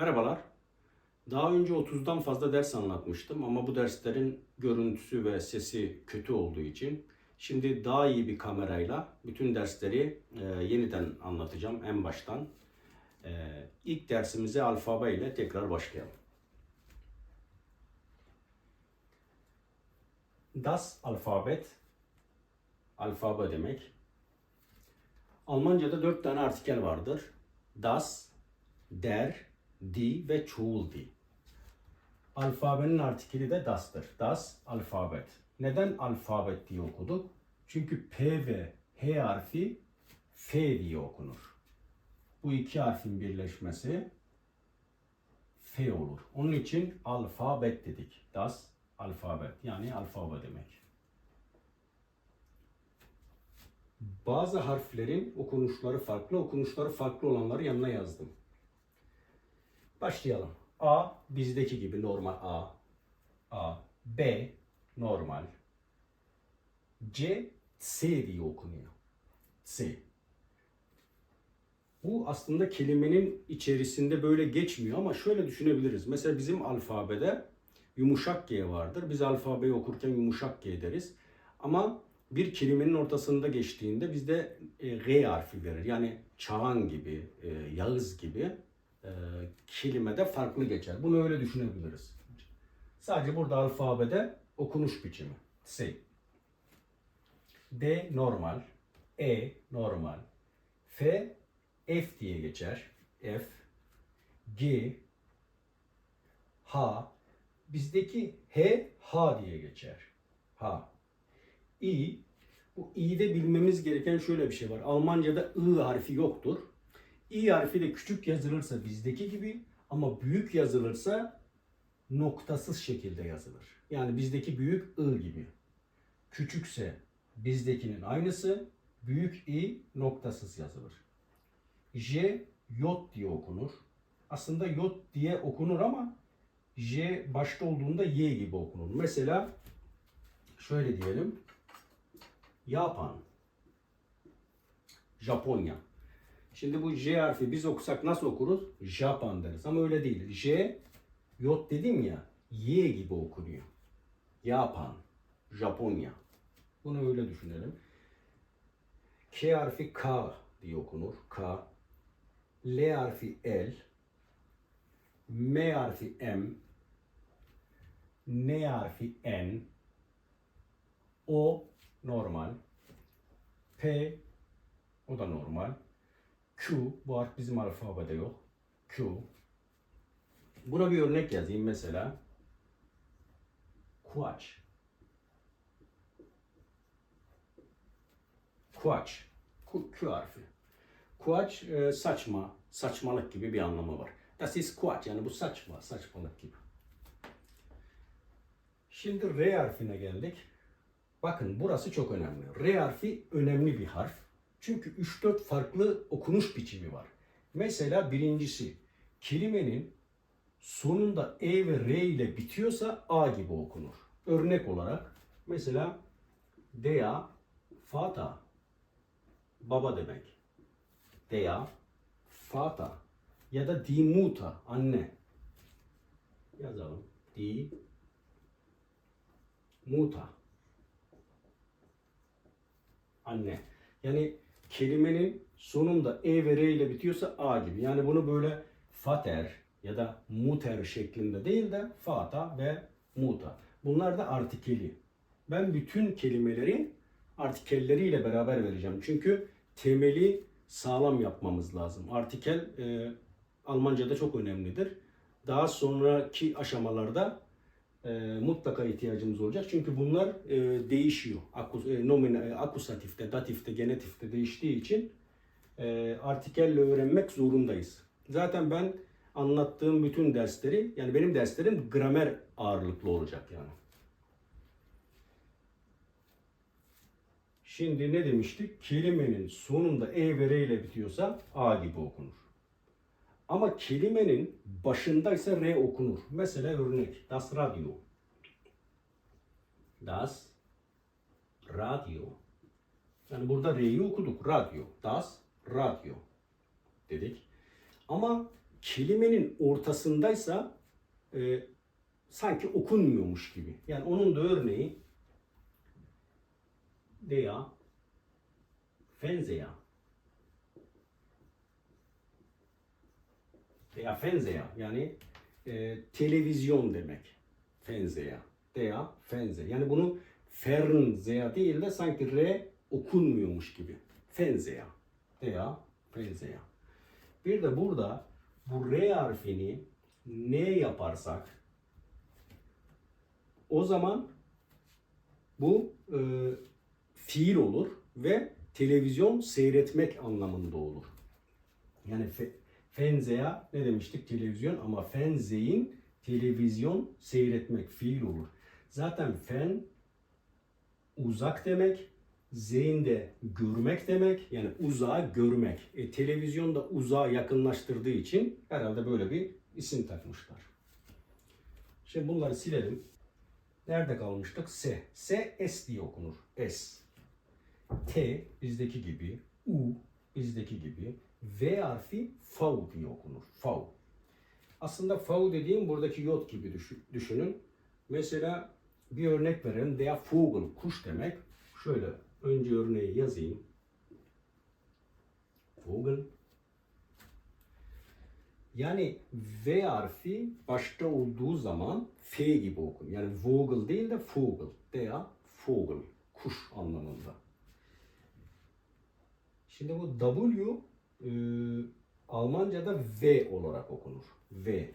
Merhabalar. Daha önce 30'dan fazla ders anlatmıştım ama bu derslerin görüntüsü ve sesi kötü olduğu için şimdi daha iyi bir kamerayla bütün dersleri e, yeniden anlatacağım en baştan. E, ilk dersimize alfabe ile tekrar başlayalım. Das Alphabet alfabe demek. Almanca'da dört tane artikel vardır. Das, der, die ve çoğul die. Alfabenin artikeli de das'tır. Das alfabet. Neden alfabet diye okuduk? Çünkü P ve H harfi F diye okunur. Bu iki harfin birleşmesi F olur. Onun için alfabet dedik. Das alfabet yani alfabe demek. Bazı harflerin okunuşları farklı, okunuşları farklı olanları yanına yazdım. Başlayalım. A bizdeki gibi normal A. A. B normal. C C diye okunuyor. C. Bu aslında kelimenin içerisinde böyle geçmiyor ama şöyle düşünebiliriz. Mesela bizim alfabede yumuşak G vardır. Biz alfabeyi okurken yumuşak G deriz. Ama bir kelimenin ortasında geçtiğinde bizde e, G harfi verir. Yani Çağan gibi, e, Yağız gibi e, kelimede farklı geçer. Bunu öyle düşünebiliriz. Sadece burada alfabede okunuş biçimi. C. D normal. E normal. F F diye geçer. F. G. H. Bizdeki H H diye geçer. H. İ. Bu i'de bilmemiz gereken şöyle bir şey var. Almanca'da I harfi yoktur. İ harfi de küçük yazılırsa bizdeki gibi ama büyük yazılırsa noktasız şekilde yazılır. Yani bizdeki büyük I gibi. Küçükse bizdekinin aynısı, büyük I noktasız yazılır. J yot diye okunur. Aslında yot diye okunur ama J başta olduğunda Y gibi okunur. Mesela şöyle diyelim. Japan. Japonya. Şimdi bu J harfi biz okusak nasıl okuruz? Japan deriz ama öyle değil. J, yot dedim ya, Y gibi okunuyor. Japan, Japonya. Bunu öyle düşünelim. K harfi K diye okunur. K. L harfi L. M harfi M. N harfi N. O normal. P o da normal. Q bu harf bizim alfabede yok. Q. Buna bir örnek yazayım mesela. Kuaç. Kuaç. Q, harfi. Kuaç e, saçma, saçmalık gibi bir anlamı var. Das ist Kuaç yani bu saçma, saçmalık gibi. Şimdi R harfine geldik. Bakın burası çok önemli. R harfi önemli bir harf. Çünkü 3-4 farklı okunuş biçimi var. Mesela birincisi kelimenin sonunda E ve R ile bitiyorsa A gibi okunur. Örnek olarak mesela Dea Fata baba demek. Dea Fata ya da Dimuta anne. Yazalım. Di Muta anne. Yani kelimenin sonunda e ve r ile bitiyorsa a gibi. Yani bunu böyle fater ya da muter şeklinde değil de fata ve muta. Bunlar da artikeli. Ben bütün kelimeleri artikelleriyle beraber vereceğim. Çünkü temeli sağlam yapmamız lazım. Artikel e, Almanca'da çok önemlidir. Daha sonraki aşamalarda e, mutlaka ihtiyacımız olacak. Çünkü bunlar e, değişiyor. Akus, e, nomina, e, akusatifte, datifte, genetifte değiştiği için e, artikelle öğrenmek zorundayız. Zaten ben anlattığım bütün dersleri, yani benim derslerim gramer ağırlıklı olacak yani. Şimdi ne demiştik? Kelimenin sonunda e ve r ile bitiyorsa a gibi okunur. Ama kelimenin başındaysa R okunur. Mesela örnek. Das Radio. Das Radio. Yani burada R'yi okuduk. Radyo. Das Radio dedik. Ama kelimenin ortasındaysa e, sanki okunmuyormuş gibi. Yani onun da örneği veya fenzeya veya fenzeya yani e, televizyon demek fenzeya veya fenze. Yani bunu fernzeya değil de sanki r okunmuyormuş gibi. Fenzeya veya fenzeya. Bir de burada bu R harfini ne yaparsak o zaman bu e, fiil olur ve televizyon seyretmek anlamında olur. Yani fe, fenzeya ne demiştik televizyon ama fenzeyin televizyon seyretmek fiil olur. Zaten fen uzak demek, zeyn de görmek demek yani uzağa görmek. E, televizyon da uzağa yakınlaştırdığı için herhalde böyle bir isim takmışlar. Şimdi bunları silelim. Nerede kalmıştık? S. S, S diye okunur. S. T bizdeki gibi. U bizdeki gibi. V harfi FAU diye okunur. FAU. Aslında FAU dediğim buradaki yot gibi düşün- düşünün. Mesela bir örnek verelim. Der Vogel, kuş demek. Şöyle önce örneği yazayım. Vogel. Yani V harfi başta olduğu zaman F gibi okun. Yani Vogel değil de Vogel. Der Vogel. Kuş anlamında. Şimdi bu W e, Almanca'da V olarak okunur. V.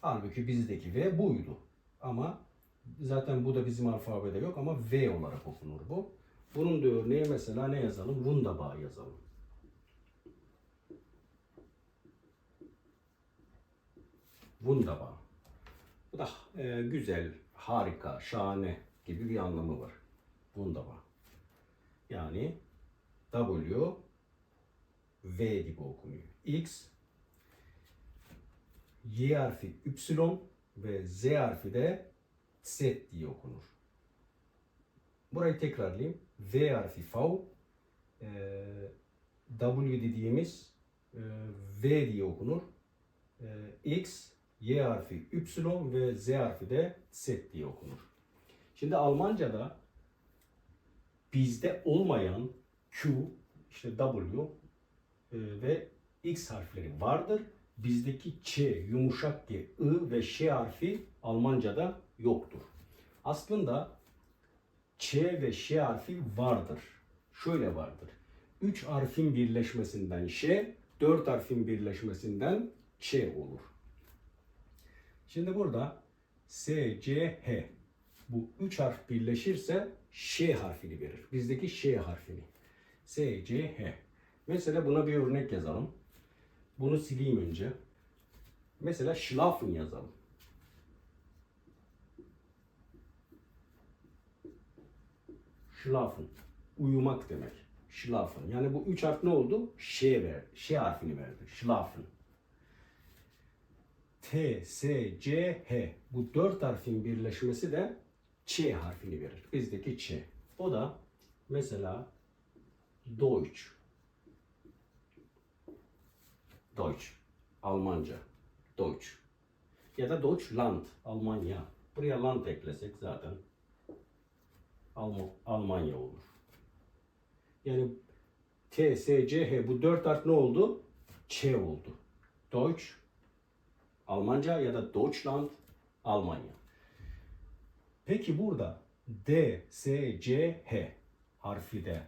Halbuki bizdeki V buydu. Ama zaten bu da bizim alfabede yok ama V olarak okunur bu. Bunun da örneği mesela ne yazalım? Wunderbar yazalım. Wunderbar. Bu da e, güzel, harika, şahane gibi bir anlamı var. Wunderbar. Yani W V gibi okunuyor. X Y harfi Y ve Z harfi de Z diye okunur. Burayı tekrarlayayım. V harfi V, e, W dediğimiz e, V diye okunur. E, X, Y harfi Y ve Z harfi de Z diye okunur. Şimdi Almanca'da bizde olmayan Q, işte W ve X harfleri vardır. Bizdeki Ç, yumuşak G, I ve Ş harfi Almanca'da yoktur. Aslında Ç ve Ş harfi vardır. Şöyle vardır. 3 harfin birleşmesinden Ş, 4 harfin birleşmesinden Ç olur. Şimdi burada S, C, H. Bu üç harf birleşirse Ş harfini verir. Bizdeki Ş harfini. S, C, H. Mesela buna bir örnek yazalım. Bunu sileyim önce. Mesela schlafen yazalım. Schlafen. Uyumak demek. Schlafen. Yani bu üç harf ne oldu? Ş ver. Ş harfini verdi. Schlafen. T, S, C, H. Bu dört harfin birleşmesi de Ç harfini verir. Bizdeki Ç. O da mesela Deutsch. Deutsch. Almanca. Deutsch. Ya da Deutschland. Almanya. Buraya land eklesek zaten Alm Almanya olur. Yani T, S, C, H bu dört harf ne oldu? Ç oldu. Deutsch, Almanca ya da Deutschland, Almanya. Peki burada D, S, C, H harfi de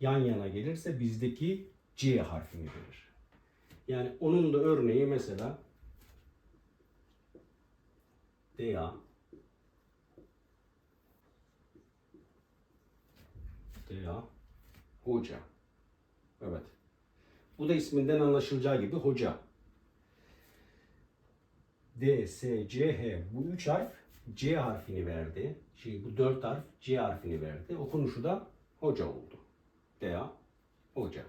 yan yana gelirse bizdeki C harfini verir. Yani onun da örneği mesela DA DA Hoca. Evet. Bu da isminden anlaşılacağı gibi hoca. D, S, C, H bu üç harf C harfini verdi. Şey, bu dört harf C harfini verdi. Okunuşu da hoca oldu. Veya hoca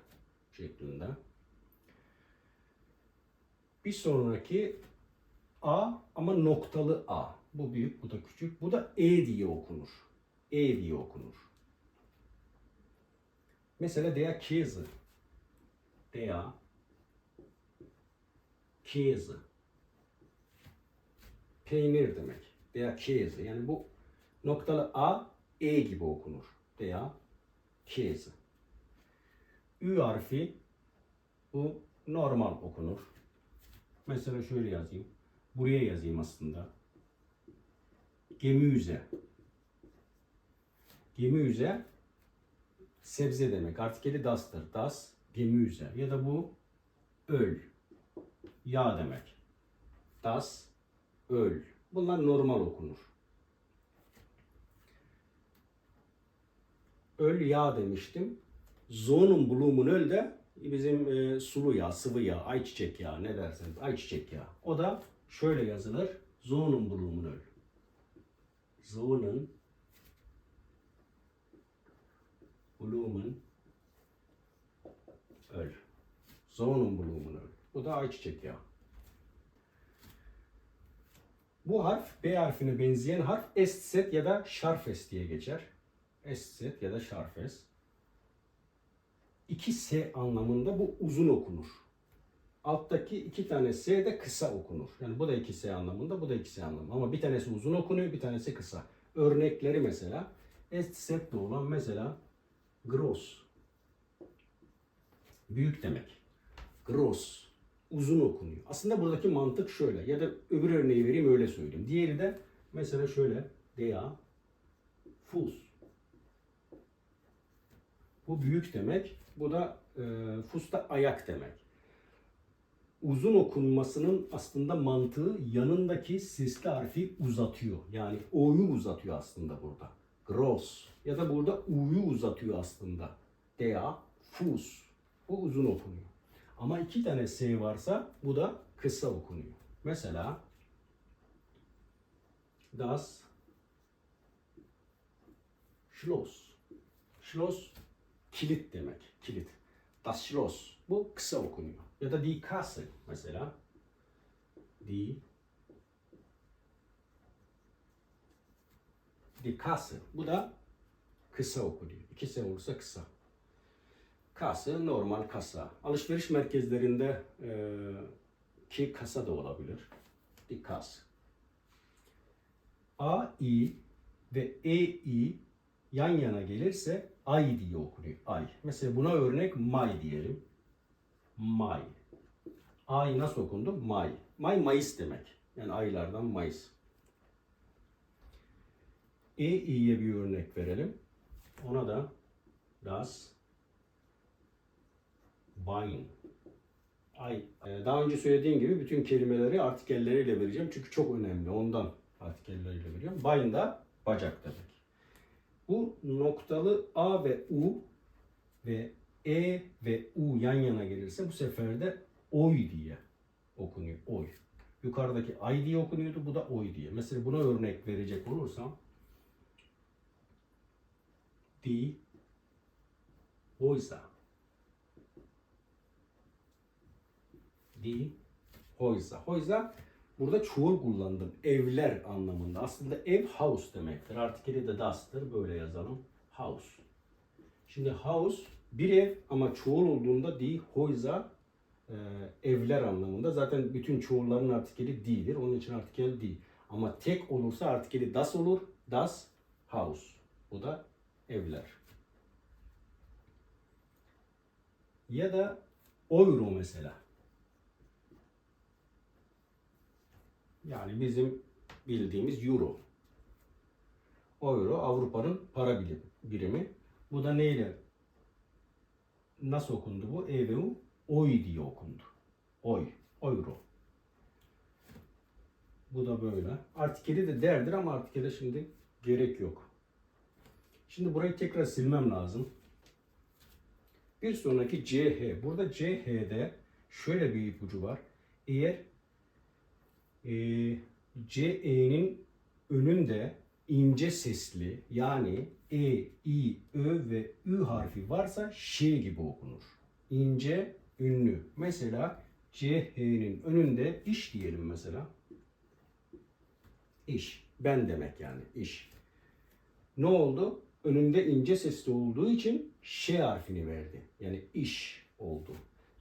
şeklinde. Bir sonraki A ama noktalı A. Bu büyük, bu da küçük. Bu da E diye okunur. E diye okunur. Mesela der Käse. Der Käse. Peynir demek. Veya Käse. Yani bu noktalı A, E gibi okunur. Veya Käse. Ü harfi bu normal okunur. Mesela şöyle yazayım. Buraya yazayım aslında. Gemüse. Gemüse sebze demek. Artikeli das'tır. Das, Gemüse. Ya da bu öl. Yağ demek. Das, öl. Bunlar normal okunur. Öl yağ demiştim. Zonun bulumun öl de bizim e, sulu yağ, sıvı yağ, ayçiçek yağı ne derseniz ayçiçek yağı. O da şöyle yazılır. Zonun bulumun öl. Zonun bulumun öl. Zonun bulumun öl. Bu da ayçiçek yağı. Bu harf B harfine benzeyen harf estset ya da şarfes diye geçer. Estset ya da şarfes. İki S anlamında bu uzun okunur. Alttaki iki tane S de kısa okunur. Yani bu da iki S anlamında, bu da iki S anlamında. Ama bir tanesi uzun okunuyor, bir tanesi kısa. Örnekleri mesela Estset olan mesela gross. Büyük demek. Gross. Uzun okunuyor. Aslında buradaki mantık şöyle. Ya da öbür örneği vereyim öyle söyleyeyim. Diğeri de mesela şöyle. Dea. Fus. Bu büyük demek. Bu da e, fus da ayak demek. Uzun okunmasının aslında mantığı yanındaki sesli harfi uzatıyor. Yani o'yu uzatıyor aslında burada. Gross. Ya da burada u'yu uzatıyor aslında. Dea, fus. Bu uzun okunuyor. Ama iki tane S varsa bu da kısa okunuyor. Mesela das Schloss. Schloss kilit demek. Kilit. Das Schloss. Bu kısa okunuyor. Ya da die Kasse mesela. Die Die Kasse. Bu da kısa okunuyor. İki S olursa kısa. Kasa normal kasa. Alışveriş merkezlerinde e, ki kasa da olabilir. Bir kas. A, I ve E, I yan yana gelirse ay diye okunuyor. Ay. Mesela buna örnek May diyelim. May. Ay nasıl okundu? May. May Mayıs demek. Yani aylardan Mayıs. E, İ'ye bir örnek verelim. Ona da das Wine. Ay, e, daha önce söylediğim gibi bütün kelimeleri artikelleriyle vereceğim. Çünkü çok önemli. Ondan artikelleriyle veriyorum. Wine da bacak demek. Bu noktalı A ve U ve E ve U yan yana gelirse bu sefer de oy diye okunuyor. Oy. Yukarıdaki ay diye okunuyordu. Bu da oy diye. Mesela buna örnek verecek olursam di oysa di hoysa. Hoysa burada çoğul kullandım. Evler anlamında. Aslında ev house demektir. Artikeli de das'tır. Böyle yazalım. House. Şimdi house bir ev ama çoğul olduğunda di hoysa e, evler anlamında. Zaten bütün çoğulların artikeli di'dir. Onun için artikel di. Ama tek olursa artikeli das olur. Das house. Bu da evler. Ya da euro mesela. Yani bizim bildiğimiz euro. Euro Avrupa'nın para birim- birimi. Bu da neyle? Nasıl okundu bu? E ve U. Oy diye okundu. Oy. Euro. Bu da böyle. Artikeli de derdir ama artikele şimdi gerek yok. Şimdi burayı tekrar silmem lazım. Bir sonraki CH. Burada CH'de şöyle bir ipucu var. Eğer e, CE'nin önünde ince sesli yani E, I, Ö ve Ü harfi varsa Ş gibi okunur. İnce, ünlü. Mesela CH'nin önünde iş diyelim mesela. İş. Ben demek yani iş. Ne oldu? Önünde ince sesli olduğu için Ş harfini verdi. Yani iş oldu.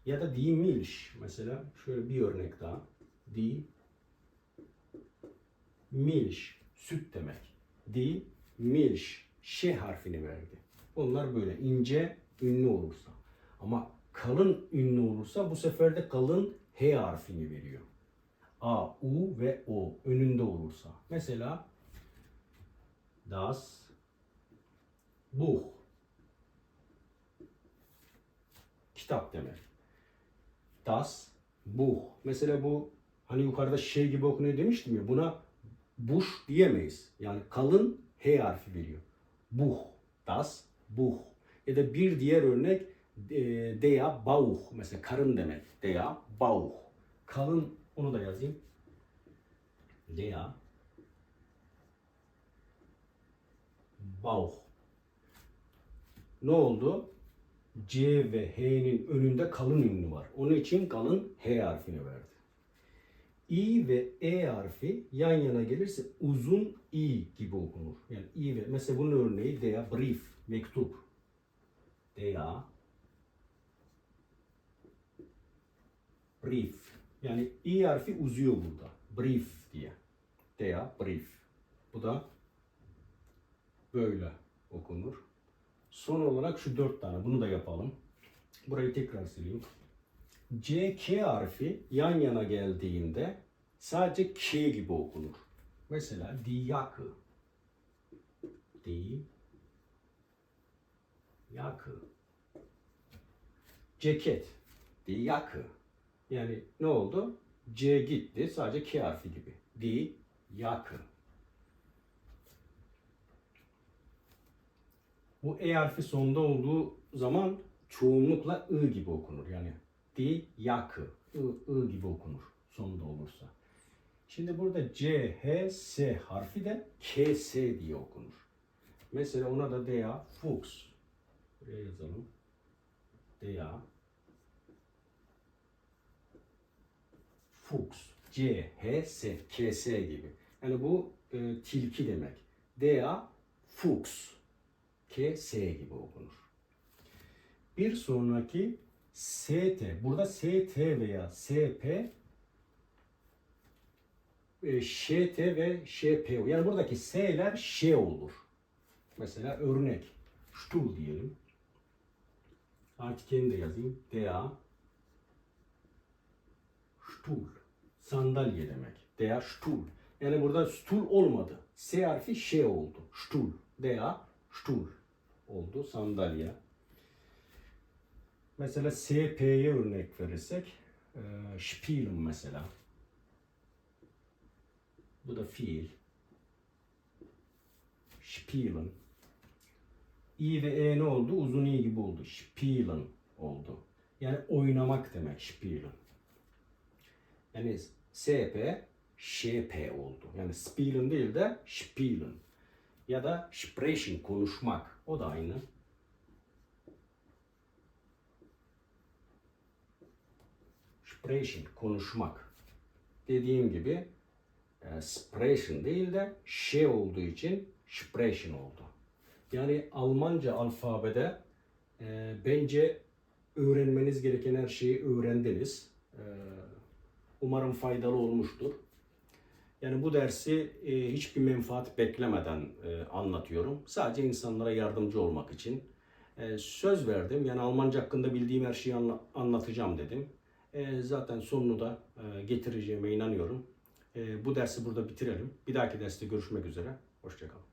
Ya da die Milch. Mesela şöyle bir örnek daha. Die Milch. Süt demek. Die Milch. Ş harfini verdi. Onlar böyle ince ünlü olursa. Ama kalın ünlü olursa bu sefer de kalın H harfini veriyor. A, U ve O önünde olursa. Mesela das Buch. Kitap demek. Das Buch. Mesela bu hani yukarıda şey gibi okunuyor demiştim ya buna Buch diyemeyiz. Yani kalın H harfi veriyor. Buch. Das Buch. Ya da bir diğer örnek e, der Bauch. Mesela karın demek. Der Bauch. Kalın onu da yazayım. Der Bauch. Ne oldu? C ve H'nin önünde kalın ünlü var. Onun için kalın H harfini verdi. İ ve E harfi yan yana gelirse uzun İ gibi okunur. Yani İ ve mesela bunun örneği der brief, mektup. Der brief. Yani İ harfi uzuyor burada. Brief diye. Der brief. Bu da böyle okunur. Son olarak şu dört tane. Bunu da yapalım. Burayı tekrar sileyim. C, K harfi yan yana geldiğinde sadece K gibi okunur. Mesela die Jacke. Die Jacke. Ceket. Die Jacke. Yani ne oldu? C gitti. Sadece K harfi gibi. Die Jacke. Bu E harfi sonda olduğu zaman çoğunlukla I gibi okunur. Yani di yakı. I, I gibi okunur sonda olursa. Şimdi burada C, H, S harfi de K, S diye okunur. Mesela ona da Dea Fuchs. Buraya yazalım. Dea Fuchs. C, H, S, K, S gibi. Yani bu e, tilki demek. Dea Fuchs. K, S gibi okunur. Bir sonraki ST. Burada ST veya SP e, ŞT ve ŞPO. Yani buradaki S'ler Ş olur. Mesela örnek. Stuhl diyelim. Artikeni de yazayım. DA Stuhl. Sandalye demek. DA Stuhl. Yani burada Stuhl olmadı. S harfi Ş oldu. Stuhl. DA Stuhl oldu. Sandalye. Mesela SP'ye örnek verirsek e, Spielen mesela. Bu da fiil. Spielen. İ ve E ne oldu? Uzun İ gibi oldu. Spielen oldu. Yani oynamak demek Spielen. Yani SP ŞP oldu. Yani spielen değil de spielen. Ya da sprechen konuşmak. O da aynı. Sprechen konuşmak. Dediğim gibi e, değil de şey olduğu için sprechen oldu. Yani Almanca alfabede e, bence öğrenmeniz gereken her şeyi öğrendiniz. E, umarım faydalı olmuştur. Yani bu dersi e, hiçbir menfaat beklemeden e, anlatıyorum. Sadece insanlara yardımcı olmak için. E, söz verdim. Yani Almanca hakkında bildiğim her şeyi anla- anlatacağım dedim. E, zaten sonunu da e, getireceğime inanıyorum. E, bu dersi burada bitirelim. Bir dahaki derste görüşmek üzere. Hoşçakalın.